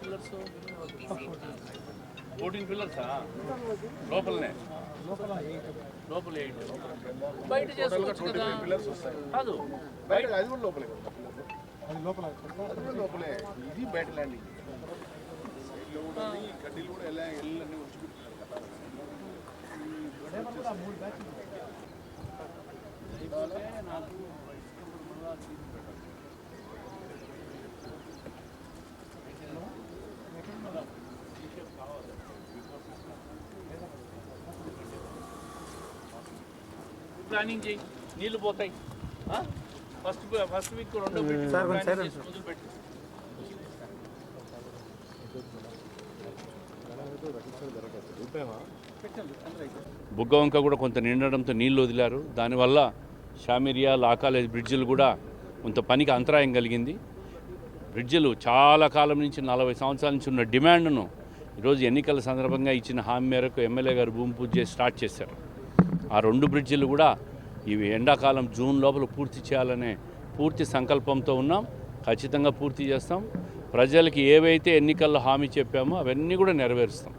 Pillars fourteen పిల్లర్సా లోపలనే లోపల eight బయట చేసుకోవచ్చు కదా పిల్లర్స్ వస్తాయి కాదు బయట అది కూడా లోపలే అది లోపల అది కూడా లోపలే ఇది బయట ల్యాండింగ్ సైడ్లో కూడా ఉంది, ఈ కడ్డీలు కూడా ఎలా ఎల్లు అన్ని వచ్చి ప్లానింగ్ చేయి నీళ్ళు పోతాయి. ఫస్ట్ ఫస్ట్ వీక్ రెండో పెట్టి. మొదలుపెట్టు బుగ్గవంక కూడా కొంత నిండడంతో నీళ్ళు వదిలారు. దానివల్ల షామిరియా లా కాలేజ్ బ్రిడ్జిలు కూడా కొంత పనికి అంతరాయం కలిగింది. బ్రిడ్జిలు చాలా కాలం నుంచి నలభై సంవత్సరాల నుంచి ఉన్న డిమాండ్ను ఈరోజు ఎన్నికల సందర్భంగా ఇచ్చిన హామీ మేరకు ఎమ్మెల్యే గారు భూమి పూజ చేసి స్టార్ట్ చేశారు. ఆ రెండు బ్రిడ్జిలు కూడా ఇవి ఎండాకాలం జూన్ లోపల పూర్తి చేయాలనే పూర్తి సంకల్పంతో ఉన్నాం. ఖచ్చితంగా పూర్తి చేస్తాం. ప్రజలకి ఏవైతే ఎన్నికల్లో హామీ చెప్పామో అవన్నీ కూడా నెరవేరుస్తాం.